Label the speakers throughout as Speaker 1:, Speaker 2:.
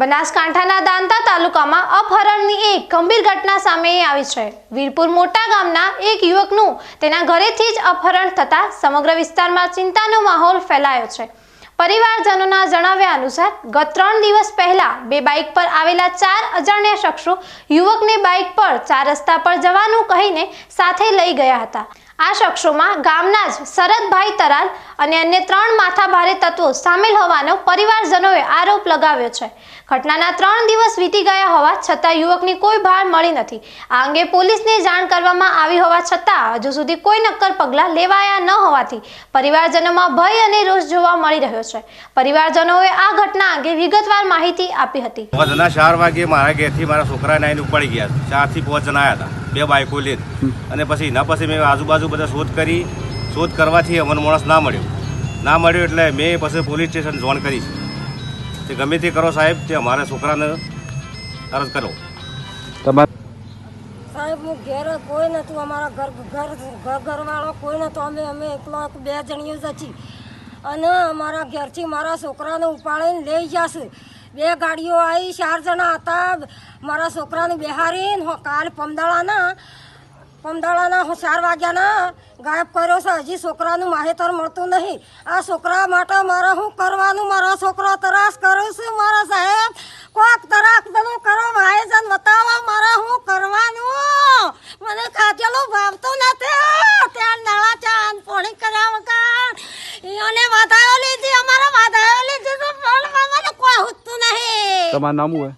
Speaker 1: બનાસકાંઠાના દાંતા તાલુકામાં અપહરણની એક ગંભીર ઘટના સામે આવી છે. વીરપુર મોટા ગામના એક યુવકનું તેના ઘરેથી જ અપહરણ થતા સમગ્ર વિસ્તારમાં ચિંતાનો માહોલ ફેલાયો છે. પરિવારજનોના જણાવ્યા અનુસાર, ગત ત્રણ દિવસ પહેલા બે બાઇક પર આવેલા ચાર અજાણ્યા શખ્સો યુવકને બાઇક પર ચાર રસ્તા પર જવાનું કહીને સાથે લઈ ગયા હતા. આ શખ્સોમાં ગામના જ શરદભાઈ તરાલ અને અન્ય ત્રણ માથાભારે તત્વો સામેલ હોવાનો પરિવારજનોએ આરોપ લગાવ્યો છે. ઘટનાના ત્રણ દિવસ વીતી ગયા હોવા છતાં યુવકની કોઈ ભાર મળી નથી. આ અંગે પોલીસને જાણ કરવામાં આવી હોવા છતાં હજુ સુધી કોઈ નક્કર પગલાં લેવાયા ન હોવાથી પરિવારજનોમાં ભય અને રોષ જોવા મળી રહ્યો છે. પરિવારજનોએ આ ઘટના અંગે વિગતવાર માહિતી આપી હતી.
Speaker 2: મારા ઘેરથી મારા છોકરાને ઉપાડી ગયા. ચારથી પાંચ આવ્યા હતા. બે બાઇકો લઈને અને પછી એના પછી મેં આજુબાજુ બધા શોધ કરી. શોધ કરવાથી અમને માણસ ના મળ્યો. ના મળ્યો એટલે મેં પછી પોલીસ સ્ટેશન જોણ કરી. છે તે ગમે તે કરો સાહેબ તે અમારા છોકરાને અરજ કરો.
Speaker 3: તમારે
Speaker 4: સાહેબ હું ઘેર કોઈ નતું અમારા ઘર ઘર ઘર ઘરવાળો કોઈ નતો અમે અમે એકલો બે જણીઓ જ હતી અને અમારા ઘેરથી મારા છોકરાને ઉપાડીને લઈ જશે બે ગાડીઓ આવી ચાર જણા હતા. મારા છોકરાને બેહારીને હો- કાલ પમદાળાના પમદાળાના હો- ચાર વાગ્યાના ગાયબ કર્યો છે. હજી છોકરાનું માહેતર મળતું નહીં. આ છોકરા માટે મારે શું કરવાનું? મારો છોકરો તરાસ કરું છું મારા સાહેબ. કોક દનું કરો માહેજન બતાવો, મારે શું કરવાનું? મને ખાધેલું ભાવતું નથી ત્યાં નળા ચાંદ પોણી કર્યા વગર ઈઓને વાધાયો લીધી અમારા વાધાયો લીધી તો પણ મને કોઈ હુતું નહીં
Speaker 3: તમારું નામ હોય?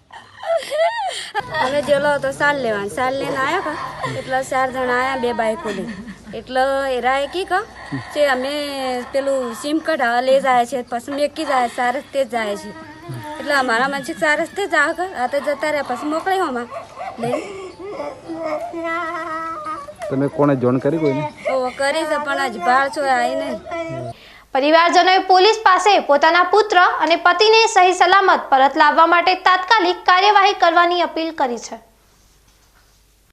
Speaker 5: અમે જેલો હતો સાલ લેવાનું. સાલ લઈને આવ્યા કા? એટલે ચાર જણા આવ્યા બે બાઈકો લઈ એટલે એરાએ કી કા? છે અમે પેલું સિમ કઢાવા લઈ જાય છે પછી મેકી જાય સારસ જ જાય છે. એટલે અમારા માનસિક સારસ રસ્તે જ આવે આ તો જતા રહ્યા પછી મોકલાય હોમાં
Speaker 3: તમે કોને જોન કરી કોઈને?
Speaker 5: તો કરી છે પણ હજી બાર છો આવીને નહીં.
Speaker 1: પરિવારજનોએ પોલીસ પાસે પોતાના પુત્ર અને પતિને સહી સલામત પરત લાવવા માટે તાત્કાલિક કાર્યવાહી કરવાની અપીલ કરી છે.